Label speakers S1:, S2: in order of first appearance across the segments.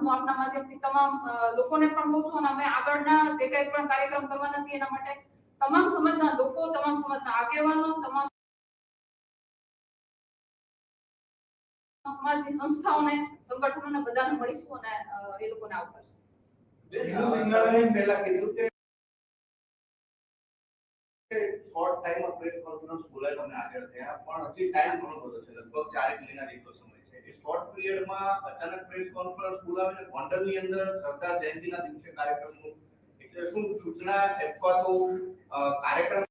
S1: હું આપના માધ્યમથી તમામ લોકોને પણ કહું છું અને અમે આગળના જે કંઈ પણ કાર્યક્રમ કરવાના છીએ એના માટે તમામ સમાજના લોકો, તમામ સમાજના આગેવાનો, તમામ સમાજની સંસ્થાઓને, સંગઠનોને બધાને મળીશું અને એ લોકોને આવકારશું.
S2: પહેલા કીધું કે શોર્ટ ટાઈમ પ્રેસ બોલાવી તમે આગળ થયા, પણ હજી ટાઈમ ઘણો બધો છે, લગભગ ચારેક મહિના જેટલો સમય એ શોર્ટ પીરિયડમાં અચાનક પ્રેસ કોન્ફરન્સ બોલાવીને ગોંડલની અંદર સરદાર જયંતિના દિવસે કાર્યક્રમનું એટલે શું સૂચના અથવા તો કાર્યક્રમ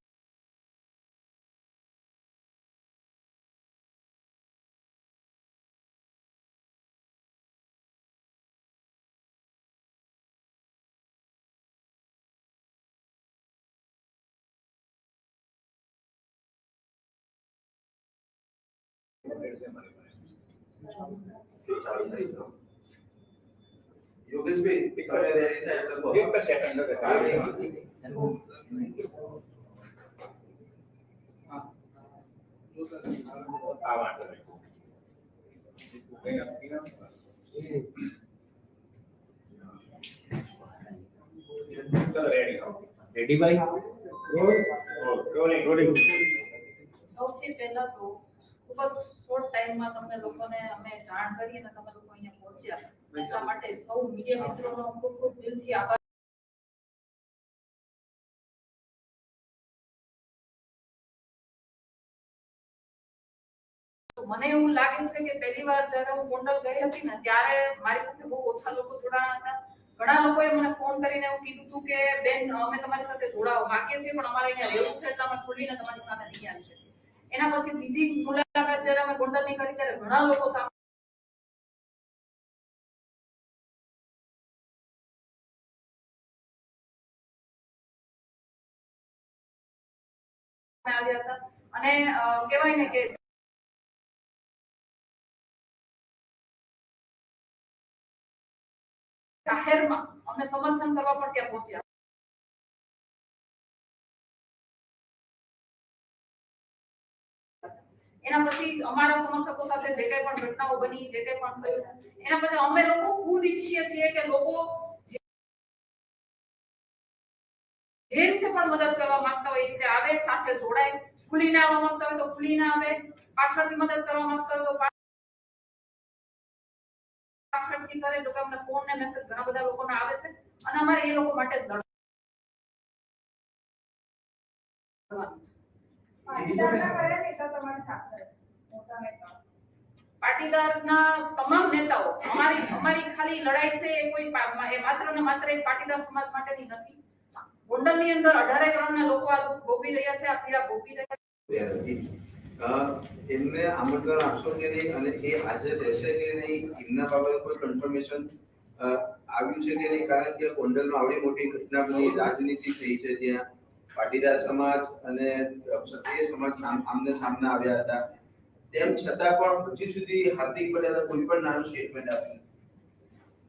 S3: યોગેશભાઈ તમે રેડી થાય એટલે કહો.
S2: એક સેકન્ડ આ વાંધો નહીં. ચલો રેડી રેડી ભાઈ રોલિંગ રોલિંગ
S1: સૌથી પહેલા તો ખૂબ જ શોર્ટ ટાઈમમાં તમને લોકોને અમે જાણ કરી અને તમે લોકો અહીંયા પહોંચ્યા. એટલા માટે સૌ મીડિયા મિત્રોનો ખૂબ ખૂબ દિલથી આભાર. મને એવું લાગે છે કે પહેલી વાર જ્યારે હું ગોંડલ ગઈ હતી ને ત્યારે મારી સાથે બહુ ઓછા લોકો જોડાણા હતા. ઘણા લોકોએ મને ફોન કરીને એવું કીધું હતું કે બેન અમે તમારી સાથે જોડાવા માંગીએ છીએ પણ અમારે અહીંયા રહેવું છે એટલે અમે ખુલીને તમારી સામે નહીં આવી શકીએ એના પછી બીજી મુલાકાત જ્યારે અમે ગોંડલની કરી ત્યારે ઘણા લોકો સામે આવ્યા હતા. અને કેવાય ને કે જાહેરમાં અમને સમર્થન કરવા પણ ત્યાં પહોંચ્યા. એના પછી અમારા સમર્થકો સાથે જે કઈ પણ ઘટનાઓ બની, જે કઈ પણ થયું, એના પછી અમે લોકો ખુદ ઈચ્છીએ છીએ કે લોકો જે રીતે પણ મદદ કરવા માંગતા હોય એ રીતે આવે, સાથે જોડાય. ખુલી ના આવવા માંગતા હોય તો ખુલી ના આવે. પાછળથી મદદ કરવા માંગતા હોય તો પાછળથી કરે, જો કે અમને ફોન ને મેસેજ ઘણા બધા લોકોને આવે છે. અને અમારે એ લોકો માટે જ છે.
S4: પાટીદારના
S1: તમામ નેતાઓ અમારી અમારી ખાલી લડાઈ છે એ કોઈ એ માત્ર ને માત્ર એક પાટીદાર સમાજ માટેની નથી. ગોંડલની અંદર અઢારે વર્ણના લોકો આ દુઃખ ભોગવી રહ્યા છે આ પીડા ભોગવી રહ્યા છે.
S3: એમને આમંત્રણ આપશો કે નહીં અને એ હાજર રહેશે કે નહીં એમના બાબતે કોઈ કન્ફર્મેશન આવ્યું છે કે નહીં? કારણ કે ગોંડલમાં આવડી મોટી ઘટના બની રાજનીતિ થઈ છે ત્યાં. પાટીદાર સમાજ અને ક્ષત્રિય સમાજ આમને સામને આવ્યા હતા. તેમ છતાં પણ હજી સુધી હાર્દિક પટેલે કોઈ પણ નાનું સ્ટેટમેન્ટ આપ્યું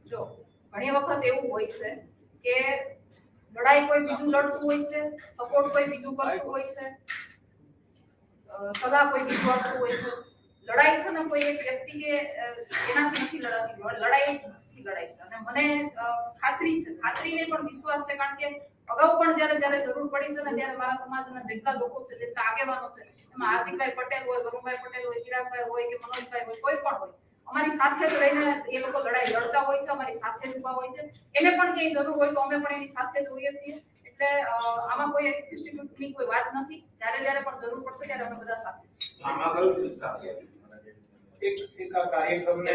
S1: જો, ઘણી વખત એવું હોય છે કે લડાઈ કોઈ બીજું લડતું હોય છે સપોર્ટ કોઈ બીજું કરતું હોય છે સલાહ કોઈ બીજું આપતું હોય છે. લડાઈ છે ને કોઈ એક વ્યક્તિ કે એનાથી નથી લડાતી લડાઈ લડાઈ. છે અને મને ખાતરી છે, ખાતરીને પણ વિશ્વાસ છે, કારણ કે અગાઉ પણ જ્યારે જ્યારે જરૂર પડી છે ને ત્યારે મારા સમાજના જેટલા લોકો છે જેટલા આગેવાનો છે એમાં હાર્દિકભાઈ પટેલ હોય વરુણભાઈ પટેલ હોય ચિરાગભાઈ હોય કે મનોજભાઈ હોય કોઈ પણ હોય અમારી સાથે જ રહીને એ લોકો લડાઈ લડતા હોય છે અમારી સાથે જ ઊભા હોય છે. એને પણ ક્યાંય જરૂર હોય તો અમે પણ એની સાથે જ હોઈએ છીએ. એટલે આમાં કોઈ ઇન્સ્ટિટ્યૂટની કોઈ વાત નથી. જ્યારે જ્યારે પણ જરૂર પડશે ત્યારે અમે બધા સાથે છીએ.
S2: એક એક આ કાર્યક્રમને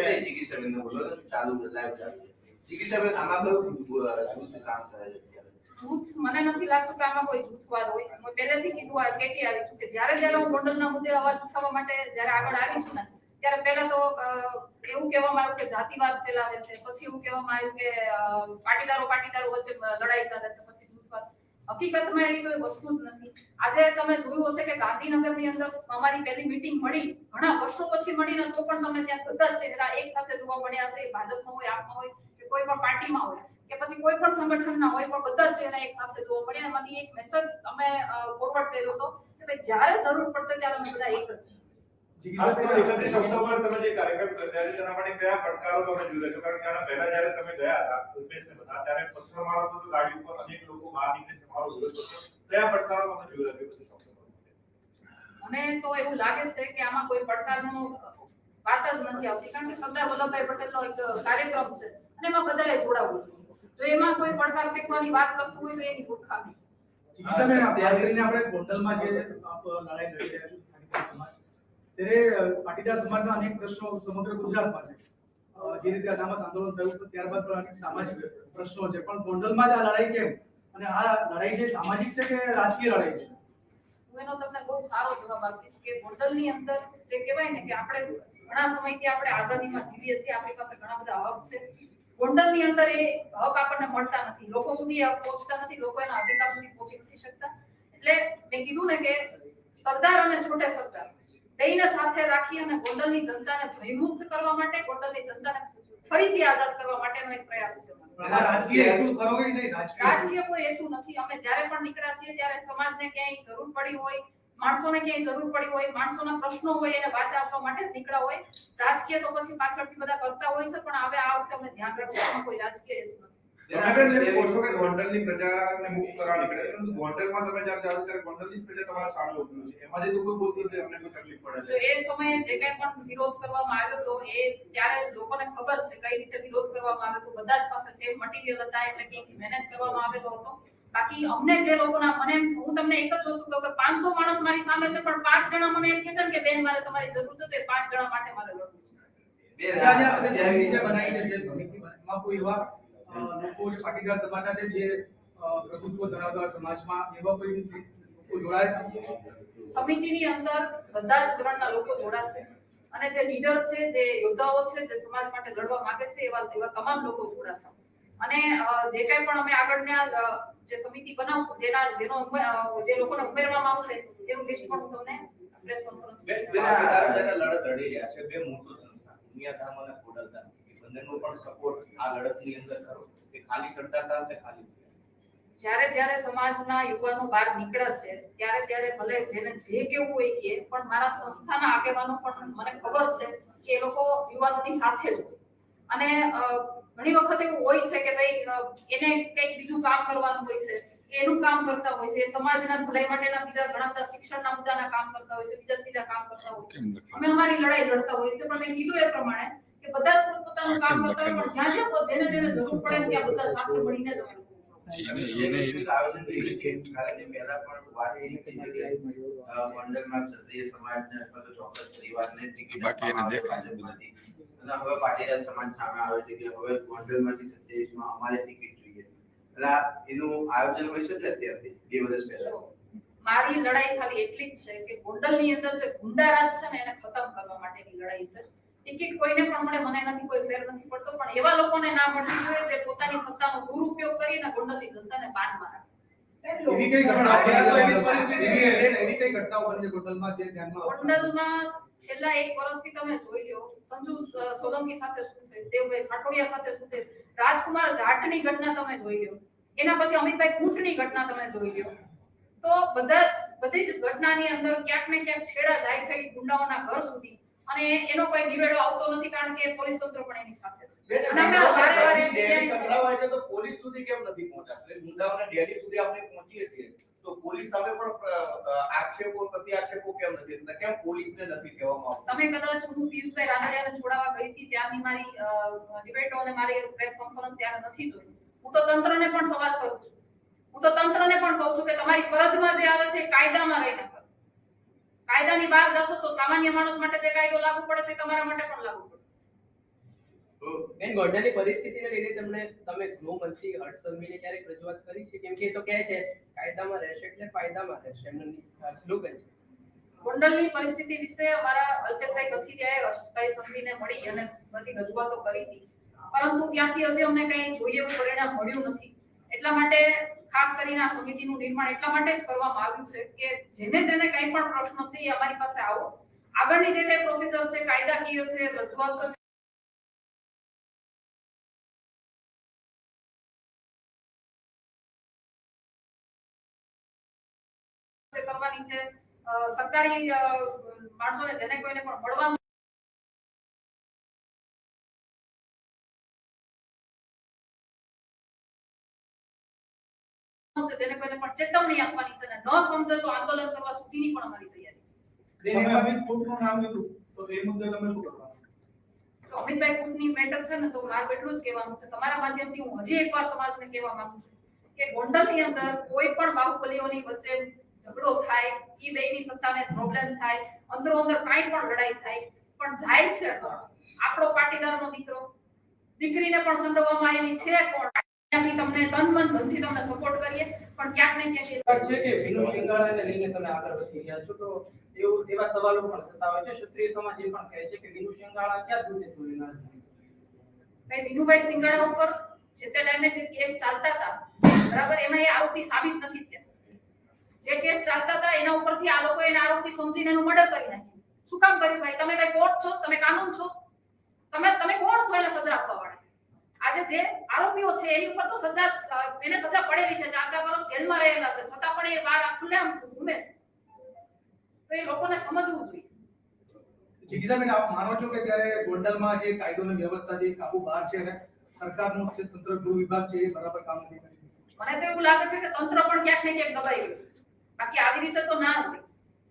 S3: બોલો ચાલુ લાઈવ ચાલુ જીગી સાહેબ આમાં કયું કામ કરે છે?
S1: જૂથ, મને નથી લાગતું કે આમાં કોઈ જૂથવાદ હોય. હું પહેલેથી કીધું આ કહેતી આવી છું કે જ્યારે જ્યારે હું ગોંડલના મુદ્દે અવાજ ઉઠાવવા માટે જ્યારે આગળ આવી છું ને, ત્યારે પહેલા તો એવું કહેવામાં આવ્યું કે જાતિવાદ ફેલાવે છે, પછી એવું કહેવામાં આવ્યું કે પાટીદારો પાટીદારો વચ્ચે લડાઈ ચાલે છે, પછી જૂથવાદ હકીકતમાં એવી કોઈ વસ્તુ જ નથી. આજે તમે જોયું હશે કે ગાંધીનગરની અંદર અમારી પહેલી મીટિંગ મળી. ઘણા વર્ષો પછી મળીને તો પણ તમે ત્યાં બધા ચહેરા એક સાથે જોવા મળ્યા છે, ભાજપમાં હોય, આપમાં હોય, કે કોઈ પણ પાર્ટીમાં હોય. કે પછી કોઈ પણ સંગઠનના હોય પણ બધા જ એના એક સાથે જોવા મળ્યા એમાંથી એક મેસેજ અમે ફોરવર્ડ કર્યો હતો કે ભાઈ જ્યારે જરૂર પડશે ત્યારે અમે બધા એક જ છીએ.
S5: ખાસ કરીને એકત્રીસ ઓક્ટોબરે તમે જે કાર્યક્રમ કર્યા તેના માટે કયા પડકારો તમે જોયા છો? કારણ કે આના પહેલા જ્યારે તમે ગયા હતા રૂપેશને બધા ત્યારે પથ્થર મારો તો ગાડી ઉપર અનેક લોકો બહાર નીકળીને તમારો વિરોધ કર્યો કયા પડકારો તમે જોયા છે એકત્રીસ ઓક્ટોબર
S1: મને તો એવું લાગે છે કે આમાં કોઈ પડકારનો વાત જ નથી આવતી. કારણ કે સરદાર વલ્લભભાઈ પટેલનો એક કાર્યક્રમ છે અને એમાં બધાએ જોડાવું જોઈએ. જો એમાં કોઈ પડકાર ફેંકવાની વાત કરતું હોય તો એની ભૂખામી છે.
S6: ચિકિત્સા ખાસ કરીને આપણે ગોંડલમાં જે લડાઈ લડી રહ્યા છો સ્થાનિક સમાજ ત્યારે પાટીદાર સમાજના અનેક પ્રશ્નો સમગ્ર ગુજરાતમાં છે. જે રીતે અનામત આંદોલન થયું તો ત્યારબાદ પણ અનેક સામાજિક પ્રશ્નો છે. પણ ગોંડલમાં જ આ લડાઈ કેમ? અને આ લડાઈ જે સામાજિક છે કે રાજકીય લડાઈ છે?
S1: હું એનો તમને બહુ સારો જવાબ આપીશ કે ગોંડલની અંદર જે કહેવાય ને કે આપણે ઘણા સમયથી આપણે આઝાદીમાં જીવીએ છીએ આપણી પાસે ઘણા બધા હક છે. ગોંડલની અંદર એ હક આપણને મળતા નથી. લોકો સુધી પહોંચતા નથી લોકો એના અધિકાર સુધી પહોંચી નથી શકતા. એટલે મેં કીધું ને કે સરદાર અને છોટે સરદાર બેને સાથે રાખી અને ગોંડલની જનતાને ભયમુક્ત કરવા માટે ગોંડલની જનતાને ફરીથી આઝાદ કરવા માટેનો એક પ્રયાસ છે.
S6: રાજકીય
S1: કોઈ હેતુ નથી. અમે જ્યારે પણ નીકળ્યા છીએ ત્યારે સમાજને ક્યાંય જરૂર પડી હોય માણસોને ક્યાંય જરૂર પડી હોય માણસોના પ્રશ્નો હોય એને વાચા આપવા માટે નીકળ્યા હોય. રાજકીય તો પછી પાછળથી બધા કરતા હોય છે પણ હવે આ વખતે અમે ધ્યાન રાખવાનું કોઈ રાજકીય હેતુ વિરોધ કરવામાં આવ્યો તો એ ત્યારે લોકોને ખબર છે કઈ રીતે વિરોધ કરવામાં આવ્યો તો બધા પાસે સેમ મટીરિયલ હતા એટલે મેનેજ કરવામાં આવેલો હતો. બાકી અમને જે લોકોના મને હું તમને એક જ વસ્તુ કહું કે પાંચસો માણસ મારી સામે છે પણ પાંચ જણા મને એમ કહે છે કે બેન મારે તમારી જરૂર છે તો એ પાંચ જણા માટે મારે લડવું છે.
S6: બે જે બનાવી છે જે સમિતિ બનાવી, કોઈ એવા લોકો જે પાટીદાર સમાજના છે જે પ્રભુત્વ ધરાવતા સમાજમાં એવા કોઈ લોકો જોડાય છે?
S1: સમિતિની અંદર બધા જ ધોરણના લોકો જોડાશે અને જે લીડર છે જે યોદ્ધાઓ છે જે સમાજ માટે લડવા માંગે છે એવા એવા તમામ લોકો જોડાશે. અને જે કઈ પણ અમે આગળના જે સમિતિ બનાવશું જેના જેનો જે લોકોને ઉમેરવામાં આવશે એનું લિસ્ટ પણ હું તમને પ્રેસ કોન્ફરન્સ
S2: બે બે લડત લડી રહ્યા છે. બે મોટો સંસ્થા દુનિયાધામ અને ખોડલધામ એ બંનેનો પણ સપોર્ટ આ લડતની અંદર કરો કે ખાલી સરદાર કે ખાલી
S1: જ્યારે જ્યારે સમાજના યુવાનો બહાર નીકળે છે ત્યારે ત્યારે ભલે જેને જે કેવું હોય કે પણ મારા સંસ્થાના આગેવાનો પણ મને ખબર છે કે એ લોકો યુવાનોની સાથે જ હોય. અને ઘણી વખત એવું હોય છે કે ભાઈ એને કંઈક બીજું કામ કરવાનું હોય છે. એનું કામ કરતા હોય છે. સમાજના ભલાઈ માટેના બીજા ઘણા બધા શિક્ષણના મુદ્દાના કામ કરતા હોય છે. બીજા બીજા કામ કરતા હોય છે. અમે અમારી લડાઈ લડતા હોય છે પણ મેં કીધું એ પ્રમાણે કે બધા જ પોતપોતાનું કામ કરતા હોય પણ જ્યાં જ્યાં જેને જેને જરૂર પડે ત્યાં બધા સાથે મળીને જ અમે
S3: પણ
S7: બાકી એને દેખાય.
S3: અને હવે પાટીદાર સમાજ સામે આવે છે કે હવે ગોંડલમાંથી સત્યાવીસમાં અમારે ટિકિટ જોઈએ. એટલે એનું આયોજન હોય છે અત્યારથી બે વર્ષ પહેલા.
S1: મારી લડાઈ ખાલી એટલી જ છે કે ગોંડલની અંદર જે ગુંડારાજ છે ને એને ખતમ કરવા માટેની લડાઈ છે. ટિકિટ કોઈને પણ મળે મને એનાથી કોઈ ફેર નથી પડતો પણ એવા લોકોને ના મળતી હોય જે પોતાની સત્તાનો દુરુપયોગ કરીને ગોંડલની જનતાને બાનમાં રાખે.
S6: એવી કઈ ઘટના એવી એવી- એવી કઈ ઘટનાઓ બની છે ગોંડલમાં જે ધ્યાનમાં
S1: ગોંડલમાં છેલ્લા એક વર્ષથી તમે જોઈ લો સંજુ સોલંકી સાથે શું થયું દેવભાઈ સાટોડિયા સાથે શું થયું રાજકુમાર જાટની ઘટના તમે જોઈ લો એના પછી અમિતભાઈ કુંટની ઘટના તમે જોઈ લો. તો બધા જ બધી જ ઘટનાની અંદર ક્યાંક ને ક્યાંક છેડા જાય છે ગુંડાઓના ઘર સુધી અને એનો કોઈ નિવેડો આવતો નથી કારણ કે પોલીસ તંત્ર પણ એની સાથે છે. વારે વારે
S2: તો પોલીસ સુધી કેમ નથી પહોંચાતું ગુંડાઓને ડેલી સુધી આપણે પહોંચીએ છીએ. તો પોલીસ સામે પણ આક્ષેપો પ્રતિ કેમ નથી? એટલે કેમ પોલીસને નથી કહેવામાં આવતું?
S1: તમે કદાચ હું પિયુષભાઈ રાદડિયાને છોડાવવા ગઈ હતી, ત્યાંની મારી ડિબેટો અને મારી પ્રેસ કોન્ફરન્સ ત્યારે નથી જોઈ. હું તો તંત્રને પણ સવાલ કરું છું. હું તો તંત્રને પણ કહું છું કે તમારી ફરજમાં જે આવે છે કાયદામાં રહીને કરો કાયદાની બહાર જશો તો સામાન્ય માણસ માટે જે કાયદો લાગુ પડે છે તમારા માટે પણ લાગુ પડશે
S8: બેન ગોંડલની પરિસ્થિતિને લઈને તમને તમે ગૃહમંત્રી હર્ષ ક્યારેક રજૂઆત કરી છે? કેમ કે એ તો કહે છે, કાયદામાં રહેશે એટલે ફાયદામાં રહેશે. એમનું સ્લોગન છે.
S1: ગોંડલની પરિસ્થિતિ વિશે અમારા અલ્પેશભાઈ કથિરિયાએ હર્ષભાઈ સંઘવીને મળી અને બધી રજૂઆતો કરી હતી. પરંતુ ત્યાંથી હજી અમને કંઈ જોઈએ એવું પરિણામ મળ્યું નથી. એટલા માટે ખાસ કરીને આ સમિતિનું નિર્માણ એટલા માટે જ કરવામાં આવ્યું છે કે જેને જેને કંઈ પણ પ્રશ્નો છે એ અમારી પાસે આવો. આગળની જે કંઈ પ્રોસિજર છે, કાયદાકીય છે, રજૂઆતો છે કરવાની છે. સરકારી માણસોને જેને કોઈને પણ મળવાનું જેને કોઈને પણ ચેતવણી આપવાની છે ને ન સમજે તો આંદોલન કરવા સુધીની પણ અમારી તૈયારી છે.
S6: તમે અમિત કોટનું નામ લીધું તો એ મુદ્દે તમે શું કરવાનું?
S1: અમિતભાઈ કુટની મેટર છે ને તો મારે એટલું જ કહેવાનું છે. તમારા માધ્યમથી હું હજી એકવાર સમાજને કહેવા માંગુ છું કે ગોંડલની અંદર કોઈ પણ બાહુબલીઓની વચ્ચે ઝઘડો થાય ઈ બેયની સત્તાને પ્રોબ્લેમ થાય અંદરો અંદર કાંઈ પણ લડાઈ થાય પણ જાય છે કોણ? આપણો પાટીદારનો દીકરો. દીકરીને પણ સંડોવવામાં આવી છે કોણ? ત્યાંથી તમને તન મન ધનથી તમને સપોર્ટ કરીએ પણ ક્યાંક ને ક્યાંક
S8: છે કે વિનુ શિંગાળાને લઈને તમે આગળ વધી રહ્યા છો તો એવું એવા સવાલો પણ થતા હોય છે. ક્ષત્રિય સમાજ એ પણ કહે છે કે વિનુ શિંગાળા ક્યાં દૂધે ધોઈ ના
S1: ભાઈ વિનુભાઈ સિંગાડા ઉપર જે તે ટાઈમે જે કેસ ચાલતા હતા બરાબર એમાં એ આરોપી સાબિત નથી થયા. જે કેસ ચાલતા હતા એના ઉપરથી આ લોકોએ એને આરોપી સમજીને એનું મર્ડર કરી નાખ્યું. શું કામ કર્યું ભાઈ? તમે કઈ કોર્ટ છો? તમે કાનૂન છો? તમે તમે કોણ છો એને સજા આપવા વાળા? આજે જે આરોપીઓ છે એની ઉપર તો સજા એને સજા પડેલી છે. ચાર ચાર વર્ષ જેલમાં રહેલા છે. છતાં પણ એ બહાર ખુલ્લેઆમ ઘૂમે છે. તો એ લોકોને સમજવું જોઈએ.
S6: આપ માનો છો કે ત્યારે ગોંડલમાં જે કાયદો અને વ્યવસ્થા જે કાબુ બહાર છે અને સરકારનું જે તંત્ર ગૃહ વિભાગ છે એ બરાબર કામ નથી કરી
S1: મને તો એવું લાગે છે કે તંત્ર પણ ક્યાંક ને ક્યાંક દબાઈ ગયું છે. બાકી આવી રીતે તો ના હોય.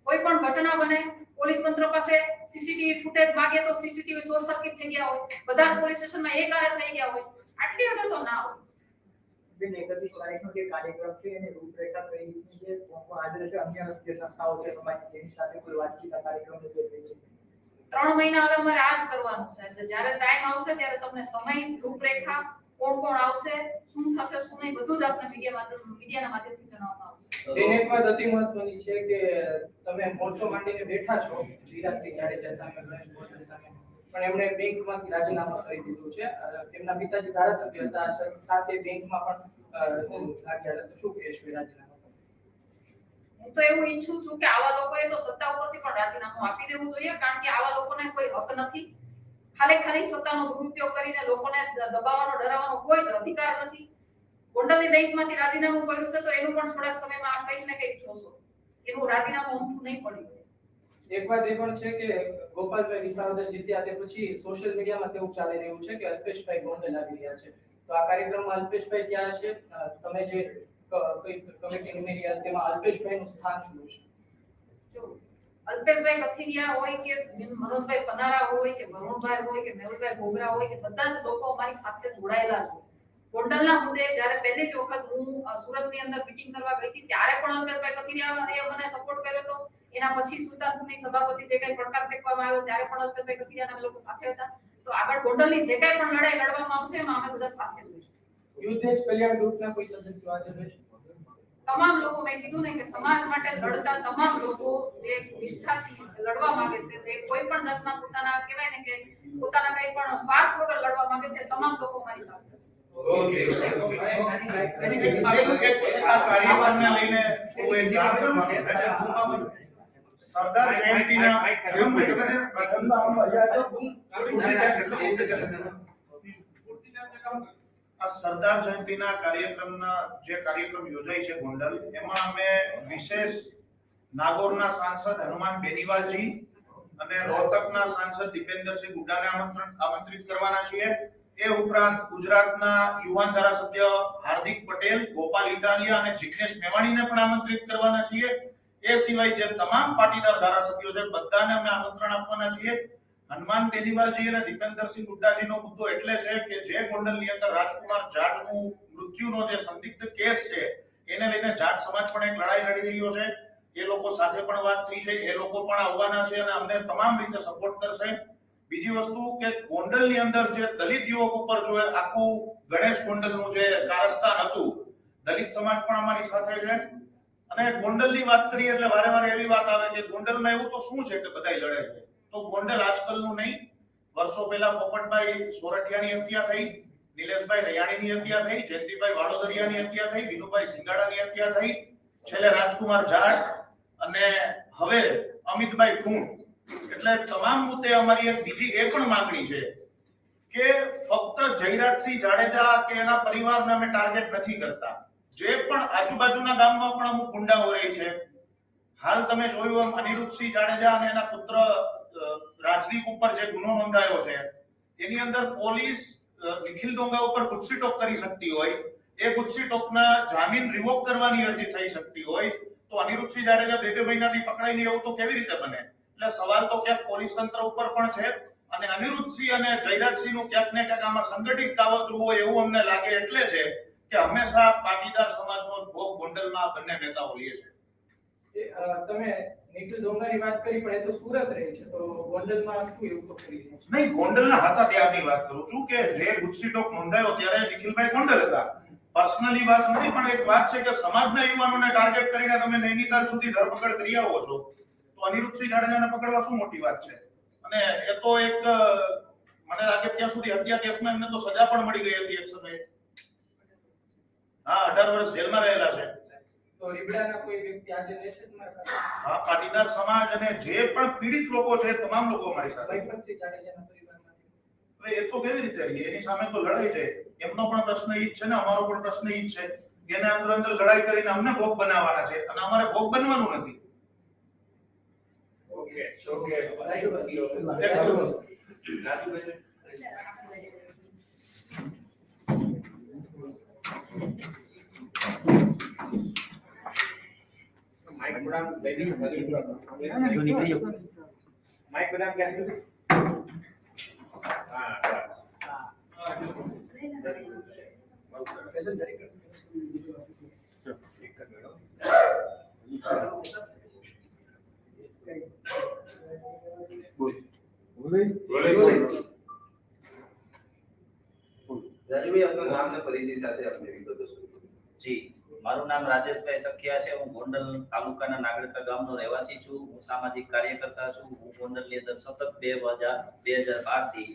S1: કોઈ પણ ઘટના બને પોલીસ તંત્ર પાસે સીસીટીવી ફૂટેજ માગે તો સીસીટીવી શોર્ટ સર્કિટ થઈ ગયા હોય. બધા પોલીસ સ્ટેશનમાં એકારે થઈ ગયા હોય. આટલી હદે તો ના હોય.
S7: બેન એકત્રીસ તારીખનો જે કાર્યક્રમ છે એની રૂપરેખા કઈ રીતની છે? કોણ કોણ હાજર છે? અન્ય જે સંસ્થાઓ છે સમાજની તેની સાથે કોઈ વાતચીત આ કાર્યક્રમને જે થઈ છે?
S1: ત્રણ મહિના હવે અમારે આ જ કરવાનું છે. એટલે જ્યારે ટાઈમ આવશે ત્યારે તમને સમય રૂપરેખા કોણ કોણ આવશે. શું થશે શું નહીં બધું જ આપણે મીડિયા માધ્યમ મીડિયાના માધ્યમથી જણાવવામાં આવશે.
S8: એક વાત અતિ મહત્વની છે કે તમે મોરચો માંડીને બેઠા છો વિરાજસિંહ જાડેજા સામે ગણેશ ગોહિલ સામે. પણ એમણે બેંકમાંથી રાજીનામું કરી દીધું છે. એમના પિતાજી ધારાસભ્ય હતા સાથે બેંકમાં પણ લાગ્યા હતા. શું કહેશો એ રાજીનામા?
S1: હું તો એવું ઈચ્છું છું કે આવા લોકોએ તો સત્તા ઉપરથી પણ રાજીનામું આપી દેવું જોઈએ કારણ કે આવા લોકોને કોઈ હક નથી. ખાલી ખાલી સત્તાનો દુરુપયોગ કરીને લોકોને દબાવવાનો ડરાવવાનો કોઈ જ અધિકાર નથી. ગોંડલની બેંકમાંથી રાજીનામું કર્યું છે તો એનું પણ થોડાક સમયમાં આપ કંઈક ને કંઈક જોશો. એનું રાજીનામું ઊંધું નહીં પડ્યું
S8: એક વાત એ પણ છે કે ગોપાલભાઈ વિસાવદર જીત્યા તે પછી સોશિયલ મીડિયામાં તેવું ચાલી રહ્યું છે કે અલ્પેશભાઈ ગોંડલ આવી રહ્યા છે. તો આ કાર્યક્રમમાં અલ્પેશભાઈ ક્યાં છે? તમે જે કમિટી ઉમેરી તેમાં અલ્પેશભાઈનું સ્થાન શું છે
S1: જો અલ્પેશભાઈ કથિરિયા હોય કે મનોજભાઈ પનારા હોય કે વરુણભાઈ હોય કે મેહુલભાઈ બોગરા હોય કે બધા જ લોકો અમારી સાથે જોડાયેલા છે. ગોંડલના મુદ્દે જ્યારે પહેલી જ વખત હું સુરતની અંદર મીટિંગ કરવા ગઈ હતી, ત્યારે પણ અલ્પેશભાઈ કથિરિયા મને સપોર્ટ કર્યો હતો. એના પછી સુલતાનપુરની સભા પછી જે કંઈ પડકાર ફેંકવામાં આવ્યો, ત્યારે પણ અલ્પેશભાઈ કથિરિયાના લોકો સાથે હતા. તો આગળ ગોંડલની જે કઈ પણ લડાઈ લડવામાં આવશે, એમાં અમે બધા સાથે જોઈશું
S8: યુદ્ધ જ કલ્યાણ ગ્રુપના કોઈ સદસ્ય હાજર રહેશે?
S1: તમામ લોકો મેં કીધું ને કે સમાજ માટે લડતા તમામ લોકો જે નિષ્ઠાથી લડવા માંગે છે જે કોઈ પણ જાતના પોતાના કહેવાય ને કે પોતાના કઈ પણ સ્વાર્થ વગર લડવા માંગે છે તમામ લોકો મારી સાથે છે.
S5: સરદાર જયંતિના કેમ ભાઈ તમે ધંધા આમાં આ સરદાર જયંતિના કાર્યક્રમના જે કાર્યક્રમ યોજાય છે ગોંડલ, એમાં અમે વિશેષ નાગોરના સાંસદ હનુમાન બેનીવાલજી અને રોહતકના સાંસદ દીપેન્દ્રસિંહ ગુડાને આમંત્રણ, આમંત્રિત કરવાના છીએ. એ ઉપરાંત ગુજરાતના યુવાન ધારાસભ્ય હાર્દિક પટેલ, ગોપાલ ઇટાલિયા અને જિગ્નેશ મેવાણીને પણ આમંત્રિત કરવાના છીએ. એ સિવાય જે તમામ પાટીદાર ધારાસભ્યો છે, બધાને અમે આમંત્રણ આપવાના છીએ. હનુમાન બેનીવાલજી અને દીપેન્દ્રસિંહ હુડ્ડાજીનો મુદ્દો એટલે છે કે જે ગોંડલની અંદર રાજકુમાર જાટનું મૃત્યુનો જે સંદિગ્ધ કેસ છે, એને લઈને જાટ સમાજ પણ એક લડાઈ લડી રહ્યો છે. એ લોકો સાથે પણ વાત થઈ છે, એ લોકો પણ આવવાના છે અને અમને તમામ રીતે સપોર્ટ કરશે. બીજી વસ્તુ કે ગોંડલની અંદર જે દલિત યુવક ઉપર જો આખું ગણેશ ગોંડલનું જે કારસ્તાન હતું, દલિત સમાજ પણ અમારી સાથે છે. અને ગોંડલની વાત કરીએ એટલે વારે વારે એવી વાત આવે કે ગોંડલમાં એવું તો શું છે કે બધાય લડે છે? તો ગોંડલ આજકાલનું નહીં. વર્ષો પહેલા પોપટભાઈ સોરઠિયાની હત્યા થઈ, નિલેશભાઈ રૈયાણીની હત્યા થઈ, જયંતિભાઈ વાડોદરિયાની હત્યા થઈ, વિનુભાઈ સિંગાડાની હત્યા થઈ, છેલ્લે રાજકુમાર જાટ અને હવે અમિતભાઈ ખૂણ. એટલે તમામ મુદ્દે અમારી એક બીજી એ પણ માંગણી છે કે ફક્ત જયરાજસિંહ જાડેજા કે એના પરિવારને અમે ટાર્ગેટ નથી કરતા. જે પણ આજુબાજુના ગામમાં પણ અમુક ગુંડાઓ રહી છે. હાલ તમે જોયું એમ અનિરુદ્ધસિંહ જાડેજા અને એના પુત્ર રાજદીપ ઉપર જે ગુનો નોંધાયો છે એની અંદર પોલીસ નિખિલ ડોંગા ઉપર ગુસ્સી ટોક કરી શકતી હોય. એ ગુસ્સી ટોકના જામીન રિવોક કરવાની અરજી થઈ શકતી હોય. તો અનિરુદ્ધસિંહ જાડેજા બે બે મહિનાથી પકડાઈ નહીં એવું તો કેવી રીતે બને? એટલે સવાલ તો ક્યાંક પોલીસ તંત્ર ઉપર પણ છે અને અનિરુદ્ધસિંહ અને જયરાજસિંહનું ક્યાંક ને ક્યાંક આમાં સંગઠિત કાવતરું હોય એવું અમને લાગે એટલે છે કે હંમેશા પાટીદાર સમાજનો ભોગ ગોંડલમાં બંને નેતાઓ લે છે.
S8: એ, અ, તમે નિખિલ ડોંગાની વાત કરી, પણ એ તો સુરત રહે છે, તો ગોંડલમાં શું એવું તો કરી
S5: નહીં, ગોંડલના હતા ત્યારની વાત કરું છું કે જે ગુસ્સી ટોક નોંધાયો ત્યારે નિખિલભાઈ ગોંડલ હતા. પર્સનલી વાત નથી, પણ એક વાત છે કે સમાજના યુવાનોને ટાર્ગેટ કરીને તમે નૈનીતાલ સુધી ધરપકડ કરી આવો છો, તો અનિરુદ્ધસિંહ જાડેજાને પકડવા શું મોટી વાત છે? અને એ તો એક મને લાગે ત્યાં સુધી હત્યા કેસમાં એમને તો સજા પણ મળી ગઈ હતી એક સમયે. હા, અઢાર વર્ષ જેલમાં રહેલા છે.
S8: તો રીબડાના કોઈ વ્યક્તિ આજે રહેશે તમારા પાસે?
S5: હા પાટીદાર સમાજ અને જે પણ પીડિત લોકો છે તમામ લોકો અમારી સાથે. છે.
S8: જાડેજાના પરિવારમાંથી.
S5: હવે એ તો કેવી રીતે રહીએ? એની સામે તો લડાઈ છે. એમનો પણ પ્રશ્ન ઈ જ છે ને અમારો પણ પ્રશ્ન ઈ જ છે. એને અંદર અંદર લડાઈ કરીને અમને ભોગ બનાવવાના છે અને અમારે ભોગ બનવાનું નથી. Okay okay.
S2: રાજુભાઈ
S3: રાજુભાઈ આપનું નામ ને પરિચય સાથે આપને વિગતો શું
S9: જી મારું નામ રાજેશભાઈ સખિયા છે. હું ગોંડલ તાલુકાના નાગરિકા ગામનો રહેવાસી છું. હું સામાજિક કાર્યકર્તા છું. હું ગોંડલની અંદર સતત બે હજાર બે હજાર બારથી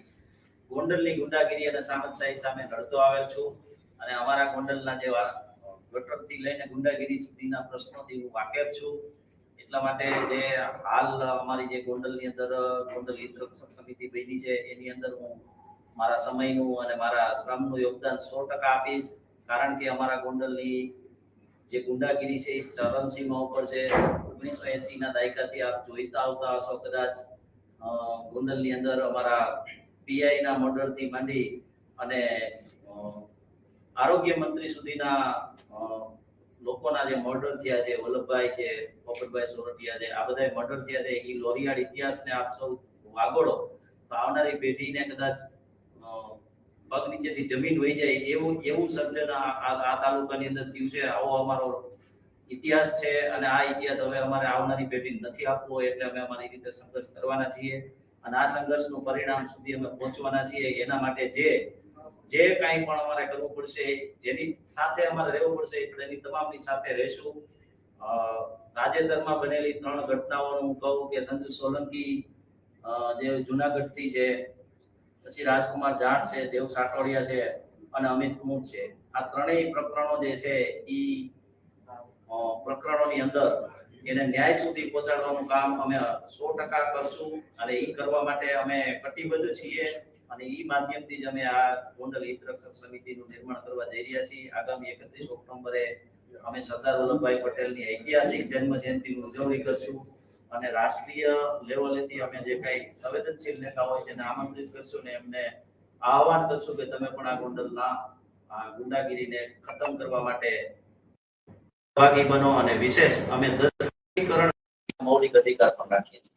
S9: ગોંડલની ગુંડાગીરી અને સામંતશાહી સામે લડતો આવેલ છું. અને અમારા ગોંડલના જેવા ગટરથી લઈને ગુંડાગીરી સુધીના પ્રશ્નોથી હું વાકેફ છું. એટલા માટે જે હાલ અમારી જે ગોંડલની અંદર, ગોંડલ હિત સમિતિ બની છે, એની અંદર હું મારા સમયનું અને મારા શ્રમનું યોગદાન સો ટકા આપીશ. કારણ કે અમારા ગોંડલની જે ગુંડાગીરી છે એ ચરમસીમા ઉપર છે. ઓગણીસો એસી ના દાયકાથી આપ જોઈતા આવતા હશો કદાચ. ગોંડલની અંદર અમારા પીઆઈ ના મર્ડરથી માંડી અને આરોગ્ય મંત્રી સુધીના લોકોના જે મર્ડર થયા છે, વલ્લભભાઈ છે, પોપટભાઈ સોરઠિયા છે, આ બધા મર્ડર થયા છે. એ લોહિયાળ ઇતિહાસને આપ સૌ વાગોળો તો આવનારી પેઢીને કદાચ પગ નીચેથી જમીન વહી જાય, એવું એવું સર્જન આ તાલુકાની અંદર થયું છે. આવો અમારો ઇતિહાસ છે અને આ ઇતિહાસ હવે અમારે આવનારી પેઢી નથી આપવો એટલે અમે અમારી રીતે સંઘર્ષ કરવાના છીએ અને આ સંઘર્ષનું પરિણામ સુધી અમે પહોંચવાના છીએ. એના માટે જે જે કાંઈ પણ અમારે કરવું પડશે, જેની સાથે અમારે રહેવું પડશે તેની તમામની સાથે રહેશું. તાજેતરમાં બનેલી ત્રણ ઘટનાઓનું હું કહું કે સંજુ સોલંકી જે જુનાગઢથી છે પછી રાજકુમાર જાટ છે, દેવ સાટોડિયા છે અને અમિત કુમુર છે. આ ત્રણેય પ્રકરણો જે છે એ પ્રકરણોની અંદર એને ન્યાય સુધી પહોંચાડવાનું કામ અમે સો ટકા કરશું અને એ કરવા માટે અમે કટિબદ્ધ છીએ અને એ માધ્યમથી જ અમે આ ગોંડલ હિત રક્ષક સમિતિનું નિર્માણ કરવા જઈ રહ્યા છીએ. આગામી એકત્રીસ ઓક્ટોબરે અમે સરદાર વલ્લભભાઈ પટેલની ઐતિહાસિક જન્મ જયંતિની ઉજવણી કરશું. અને રાષ્ટ્રીય લેવલેથી અમે જે કઈ સંવેદનશીલ નેતા હોય છે એને આમંત્રિત કરશું ને એમને આહવાન કરશું કે તમે પણ આ ગોંડલના ગુંડાગીરીને ખતમ કરવા માટે સહભાગી બનો અને વિશેષ અમે દસકરણ મૌલિક અધિકાર પણ રાખીએ છીએ.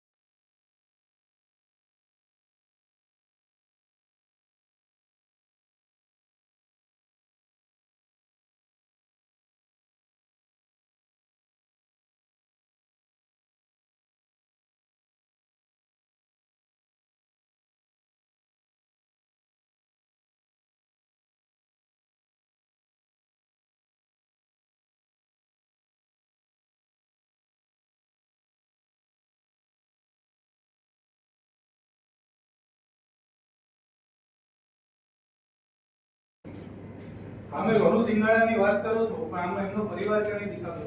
S10: અમે વરુ સિંગાળાની વાત કરો છો, પણ આમાં એમનો પરિવાર ક્યાંય દેખાતો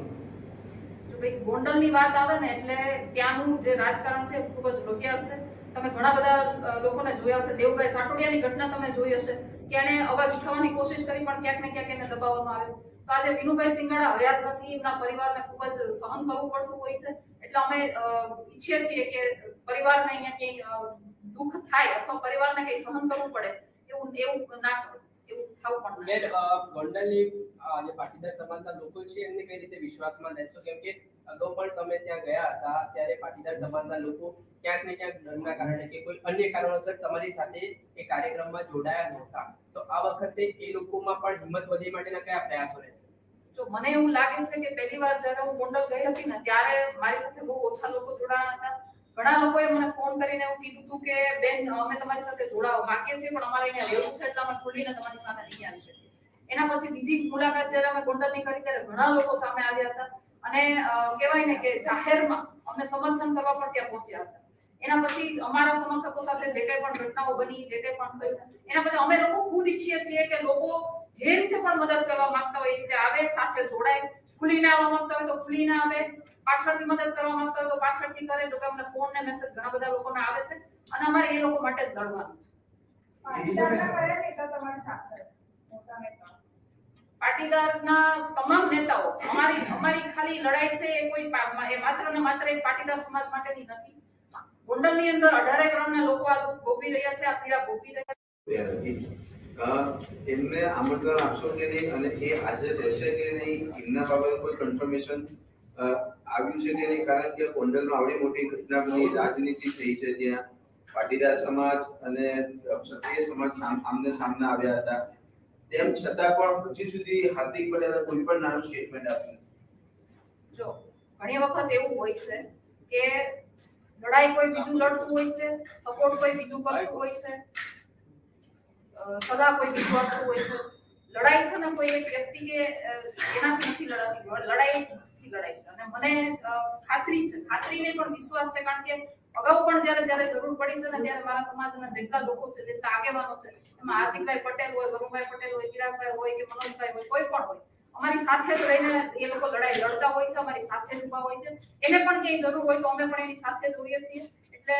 S1: જો ભાઈ ગોંડલની વાત આવે ને એટલે ત્યાંનું જે રાજકારણ છે ખૂબ જ પ્રખ્યાત છે. તમે ઘણા બધા લોકોને જોયા હશે. દેવભાઈ સાટોડિયાની ઘટના તમે જોઈ હશે. કે અવાજ ઉઠાવવાની કોશિશ કરી, પણ ક્યાંક ને ક્યાંક એને દબાવવામાં આવે. તો આજે વિનુભાઈ સિંગાળા હયાત નથી. એમના પરિવારને ખૂબ જ સહન કરવું પડતું હોય છે. એટલે અમે ઈચ્છીએ છીએ કે પરિવારને અહીંયા કંઈ દુઃખ થાય અથવા પરિવારને કંઈ સહન કરવું પડે, એવું એવું ના કરો એવું થવું પણ
S8: બેન ગોંડલની જે પાટીદાર સમાજના લોકો છે એમને કઈ રીતે વિશ્વાસમાં લેશો? કેમ કે અગાઉ પણ તમે ત્યાં ગયા હતા ત્યારે પાટીદાર સમાજના લોકો ક્યાંક ને ક્યાંક ડરના કારણે કે કોઈ અન્ય કારણોસર તમારી સાથે એ કાર્યક્રમમાં જોડાયા નહોતા. તો આ વખતે એ લોકોમાં પણ હિંમત વધે માટેના કયા પ્રયાસો રહેશે?
S1: જો મને એવું લાગે છે કે પહેલી વાર જ્યારે હું ગોંડલ ગઈ હતી ને ત્યારે મારી સાથે બહુ ઓછા લોકો જોડાણા હતા. ઘણા લોકોએ મને ફોન કરીને એવું કીધું હતું કે, બેન, અમે તમારી સાથે જોડાવા માંગીએ છીએ, પણ અમારે અહીંયા રહેવું છે એટલે અમે ખુલીને તમારી સામે નહીં આવી શકીએ. એના પછી બીજી મુલાકાત જ્યારે અમે ગોંડલની કરી, ત્યારે ઘણા લોકો સામે આવ્યા હતા. અને કહેવાય ને કે જાહેરમાં અમને સમર્થન કરવા પણ ત્યાં પહોંચ્યા હતા. એના પછી અમારા સમર્થકો સાથે જે કંઈ પણ ઘટનાઓ બની, જે કંઈ પણ થયું, એના પછી અમે લોકો ખુદ ઈચ્છીએ છીએ કે લોકો જે રીતે પણ મદદ કરવા માંગતા હોય એ રીતે આવે, સાથે જોડાય. ખુલીને આવવા માંગતા હોય તો ખુલીને આવે. પાછળથી મદદ કરવા માંગતા હોય તો પાછળથી કરે જો કે અમને ફોન ને મેસેજ ઘણા બધા લોકોને આવે છે અને અમારે એ લોકો માટે જ લડવાનું છે.
S4: પાટીદારના
S1: તમામ નેતાઓ અમારી અમારી ખાલી લડાઈ છે એ કોઈ એ માત્ર ને માત્ર એક પાટીદાર સમાજ માટેની નથી. ગોંડલની અંદર અઢારે વર્ણના લોકો આ દુઃખ ભોગવી રહ્યા છે આ પીડા ભોગવી રહ્યા છે.
S3: એમને આમંત્રણ આપશો કે નહીં? અને એ હાજર રહેશે કે નહીં? એમના બાબતે કોઈ કન્ફર્મેશન આવ્યું છે કે કારણ કે ગોંડલમાં આવડી મોટી ઘટનાની રાજનીતિ થઈ છે ત્યાં. પાટીદાર સમાજ અને ક્ષત્રિય સમાજ આમને સામના આવ્યા હતા. તેમ છતાં પણ હજી સુધી હાર્દિક પટેલે કોઈ પણ નાનું સ્ટેટમેન્ટ આપ્યું
S1: જો, ઘણી વખત એવું હોય છે કે લડાઈ કોઈ બીજું લડતું હોય છે સપોર્ટ કોઈ બીજું કરતું હોય છે સદા કોઈ બીજું કરતું હોય છે. લડાઈ છે ને કોઈ એક વ્યક્તિ કે એનાથી નથી લડાતી લડાઈ જૂથથી લડાઈ છે. અને મને ખાતરી છે. ખાતરીને પણ વિશ્વાસ છે, કારણ કે અગાઉ પણ જ્યારે જ્યારે જરૂર પડી છે ને, ત્યારે મારા સમાજના જેટલા લોકો છે, જેટલા આગેવાનો છે, એમાં હાર્દિકભાઈ પટેલ હોય, વરુણભાઈ પટેલ હોય, ચિરાગભાઈ હોય કે મનોજભાઈ હોય, કોઈ પણ હોય, અમારી સાથે જ રહીને એ લોકો લડાઈ લડતા હોય છે, અમારી સાથે જ ઊભા હોય છે. એને પણ ક્યાંય જરૂર હોય તો અમે પણ એની સાથે જ હોઈએ છીએ. એટલે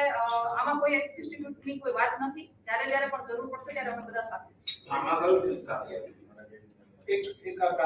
S1: આમાં કોઈ ઇન્સ્ટિટ્યૂટની કોઈ વાત નથી. જ્યારે જ્યારે પણ જરૂર પડશે, ત્યારે અમે બધા સાથે છીએ.
S10: entre o Gabriel.